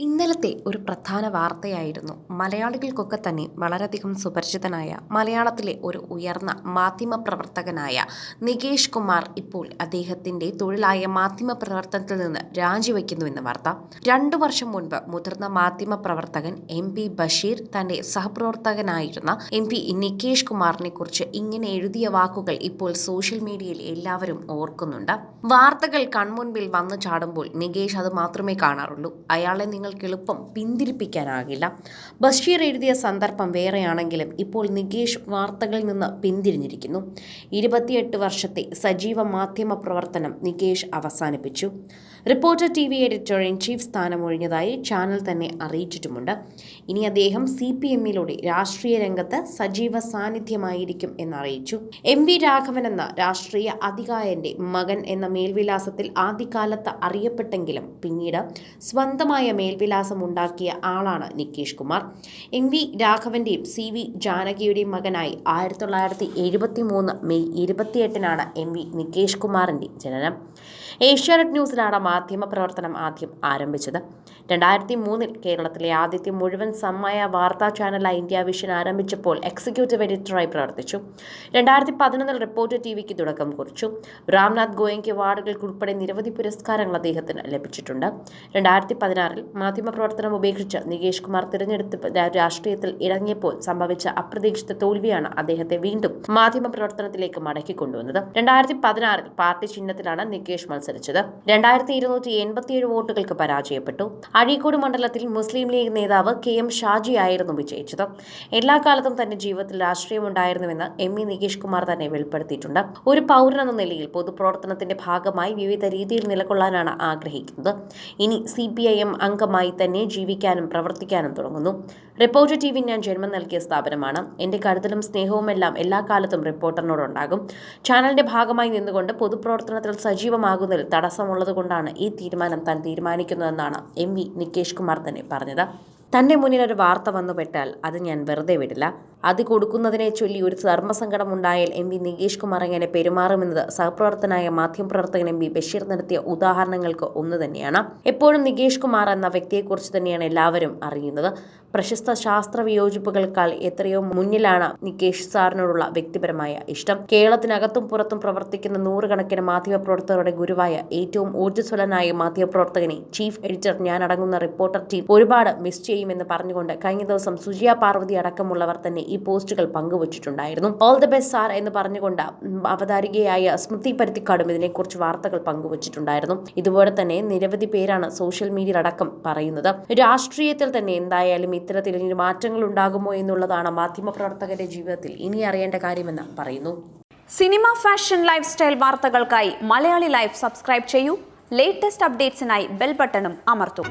ഇന്നലത്തെ ഒരു പ്രധാന വാർത്തയായിരുന്നു. മലയാളികൾക്കൊക്കെ തന്നെ വളരെയധികം സുപരിചിതനായ മലയാളത്തിലെ ഒരു ഉയർന്ന മാധ്യമ പ്രവർത്തകനായ നികേഷ് കുമാർ ഇപ്പോൾ അദ്ദേഹത്തിന്റെ തൊഴിലായ മാധ്യമ പ്രവർത്തനത്തിൽ നിന്ന് രാജിവെക്കുന്നു എന്ന വാർത്ത. രണ്ടു വർഷം മുൻപ് മുതിർന്ന മാധ്യമ പ്രവർത്തകൻ എം പി ബഷീർ തന്റെ സഹപ്രവർത്തകനായിരുന്ന എം പി നികേഷ് കുമാറിനെ കുറിച്ച് ഇങ്ങനെ എഴുതിയ വാക്കുകൾ ഇപ്പോൾ സോഷ്യൽ മീഡിയയിൽ എല്ലാവരും ഓർക്കുന്നുണ്ട്. വാർത്തകൾ കൺമുൻപിൽ വന്നു ചാടുമ്പോൾ നികേഷ് അത് മാത്രമേ കാണാറുള്ളൂ. അയാളെ നിങ്ങൾക്ക് എളുപ്പം പിന്തിരിപ്പിക്കാനാകില്ല. ബഷീർ എഴുതിയ സന്ദർഭം വേറെയാണെങ്കിലും ഇപ്പോൾ നികേഷ് വാർത്തകളിൽ നിന്ന് പിന്തിരിഞ്ഞിരിക്കുന്നു. ഇരുപത്തിയെട്ട് വർഷത്തെ സജീവ മാധ്യമ പ്രവർത്തനം നികേഷ് അവസാനിപ്പിച്ചു. Reporter T V editor in chief സ്ഥാനം ഒഴിഞ്ഞതായി ചാനൽ തന്നെ അറിയിച്ചിട്ടുമുണ്ട്. ഇനി അദ്ദേഹം സി പി എമ്മിലൂടെ രാഷ്ട്രീയ രംഗത്ത് സജീവ സാന്നിധ്യമായിരിക്കും എന്നറിയിച്ചു. എം വി രാഘവൻ എന്ന രാഷ്ട്രീയ അധികായന്റെ മകൻ എന്ന മേൽവിലാസത്തിൽ ആദ്യകാലത്ത് അറിയപ്പെട്ടെങ്കിലും പിന്നീട് സ്വന്തമായ മേൽവിലാസം ഉണ്ടാക്കിയ ആളാണ് നികേഷ് കുമാർ. എം വി രാഘവന്റെയും സി വി ജാനകിയുടെയും മകനായി ആയിരത്തി തൊള്ളായിരത്തി എഴുപത്തി മൂന്ന് മെയ് ഇരുപത്തിയെട്ടിനാണ് എം വി നികേഷ് കുമാറിന്റെ ജനനം. ഏഷ്യാനെറ്റ് ന്യൂസിലാണ് മാധ്യമ പ്രവർത്തനം ആദ്യം ആരംഭിച്ചത്. രണ്ടായിരത്തി മൂന്നിൽ കേരളത്തിലെ ആദ്യത്തെ മുഴുവൻ സമയ വാർത്താ ചാനലായി ഇന്ത്യ വിഷൻ ആരംഭിച്ചപ്പോൾ എക്സിക്യൂട്ടീവ് എഡിറ്ററായി പ്രവർത്തിച്ചു. രണ്ടായിരത്തി പതിനൊന്നിൽ റിപ്പോർട്ട് ടി വിക്ക് തുടക്കം കുറിച്ചു. രാംനാഥ് ഗോയങ്ക് അവാർഡുകൾക്ക് ഉൾപ്പെടെ നിരവധി പുരസ്കാരങ്ങൾ അദ്ദേഹത്തിന് ലഭിച്ചിട്ടുണ്ട്. രണ്ടായിരത്തി പതിനാറിൽ മാധ്യമപ്രവർത്തനം ഉപേക്ഷിച്ച് നികേഷ് കുമാർ തിരഞ്ഞെടുത്ത് രാഷ്ട്രീയത്തിൽ ഇറങ്ങിയപ്പോൾ സംഭവിച്ച അപ്രതീക്ഷിത തോൽവിയാണ് അദ്ദേഹത്തെ വീണ്ടും മാധ്യമ പ്രവർത്തനത്തിലേക്ക് മടക്കിക്കൊണ്ടുവന്നത്. രണ്ടായിരത്തി പതിനാറിൽ പാർട്ടി ചിഹ്നത്തിലാണ് നികേഷ് മത്സരിച്ചത്. രണ്ടായിരത്തി ഇരുന്നൂറ്റി എൺപത്തിയേഴ് വോട്ടുകൾക്ക് പരാജയപ്പെട്ടു. അഴീക്കോട് മണ്ഡലത്തിൽ മുസ്ലിം ലീഗ് നേതാവ് കെ എം ഷാജിയായിരുന്നു വിജയിച്ചത്. എല്ലാ കാലത്തും തന്റെ ജീവിതത്തിൽ രാഷ്ട്രീയമുണ്ടായിരുന്നുവെന്ന് എം ഇ നികേഷ് കുമാർ തന്നെ വെളിപ്പെടുത്തിയിട്ടുണ്ട്. ഒരു പൗരൻ എന്ന നിലയിൽ പൊതുപ്രവർത്തനത്തിന്റെ ഭാഗമായി വിവിധ രീതിയിൽ നിലകൊള്ളാനാണ് ആഗ്രഹിക്കുന്നത്. ഇനി സി പി ഐ എം അംഗമായി തന്നെ ജീവിക്കാനും പ്രവർത്തിക്കാനും തുടങ്ങുന്നു. റിപ്പോർട്ടർ ടി വി ഞാൻ ജന്മം നൽകിയ സ്ഥാപനമാണ്. എന്റെ കരുതലും സ്നേഹവുമെല്ലാം എല്ലാ കാലത്തും റിപ്പോർട്ടറിനോടുണ്ടാകും. ചാനലിന്റെ ഭാഗമായി നിന്നുകൊണ്ട് പൊതുപ്രവർത്തനത്തിൽ സജീവമാകുന്നതിൽ തടസ്സമുള്ളതുകൊണ്ടാണ് ഈ തീരുമാനം താൻ തീരുമാനിക്കുന്നതെന്നാണ് എം വി നികേഷ് കുമാർ തന്നെ പറഞ്ഞത്. തന്റെ മുന്നിൽ ഒരു വാർത്ത വന്നുപെട്ടാൽ അത് ഞാൻ വെറുതെ വിടില്ല. അത് കൊടുക്കുന്നതിനെ ചൊല്ലി ഒരു ധർമ്മസങ്കടം ഉണ്ടായാൽ എം പി നികേഷ് കുമാർ എങ്ങനെ പെരുമാറുമെന്നത് സഹപ്രവർത്തനായ മാധ്യമപ്രവർത്തകൻ എം പി ബഷീർ നടത്തിയ ഉദാഹരണങ്ങൾക്ക് ഒന്ന് തന്നെയാണ്. എപ്പോഴും നികേഷ് കുമാർ എന്ന വ്യക്തിയെക്കുറിച്ച് തന്നെയാണ് എല്ലാവരും അറിയുന്നത്. പ്രശസ്ത ശാസ്ത്ര വിയോജിപ്പുകൾക്കാൾ എത്രയോ മുന്നിലാണ് നികേഷ് സാറിനോടുള്ള വ്യക്തിപരമായ ഇഷ്ടം. കേരളത്തിനകത്തും പുറത്തും പ്രവർത്തിക്കുന്ന നൂറുകണക്കിന് മാധ്യമപ്രവർത്തകരുടെ ഗുരുവായ ഏറ്റവും ഊർജസ്വലനായ മാധ്യമപ്രവർത്തകനെ ചീഫ് എഡിറ്റർ ഞാനടങ്ങുന്ന റിപ്പോർട്ടർ ടീം ഒരുപാട് മിസ് ചെയ്യുമെന്ന് പറഞ്ഞുകൊണ്ട് കഴിഞ്ഞ ദിവസം സുജിയ പാർവതി അടക്കമുള്ളവർ തന്നെ ഈ പോസ്റ്റുകൾ പങ്കുവച്ചിട്ടുണ്ടായിരുന്നു. ഓൾ ദ ബെസ്റ്റ് സാർ എന്ന് പറഞ്ഞുകൊണ്ട് അവതാരികയായ സ്മൃതി പരുത്തിക്കാടും ഇതിനെക്കുറിച്ച് വാർത്തകൾ പങ്കുവച്ചിട്ടുണ്ടായിരുന്നു. ഇതുപോലെ തന്നെ നിരവധി പേരാണ് സോഷ്യൽ മീഡിയ അടക്കം പറയുന്നത്. രാഷ്ട്രീയത്തിൽ തന്നെ എന്തായാലും ഇത്തരത്തിൽ ഇനി മാറ്റങ്ങൾ ഉണ്ടാകുമോ എന്നുള്ളതാണ് മാധ്യമപ്രവർത്തകരുടെ ജീവിതത്തിൽ ഇനി അറിയേണ്ട കാര്യമെന്ന് പറയുന്നു. സിനിമ ഫാഷൻ ലൈഫ് സ്റ്റൈൽ വാർത്തകൾക്കായി മലയാളി ലൈഫ് സബ്സ്ക്രൈബ് ചെയ്യൂ. ലേറ്റസ്റ്റ് അപ്ഡേറ്റ്സിനായി ബെൽ ബട്ടണും അമർത്തും.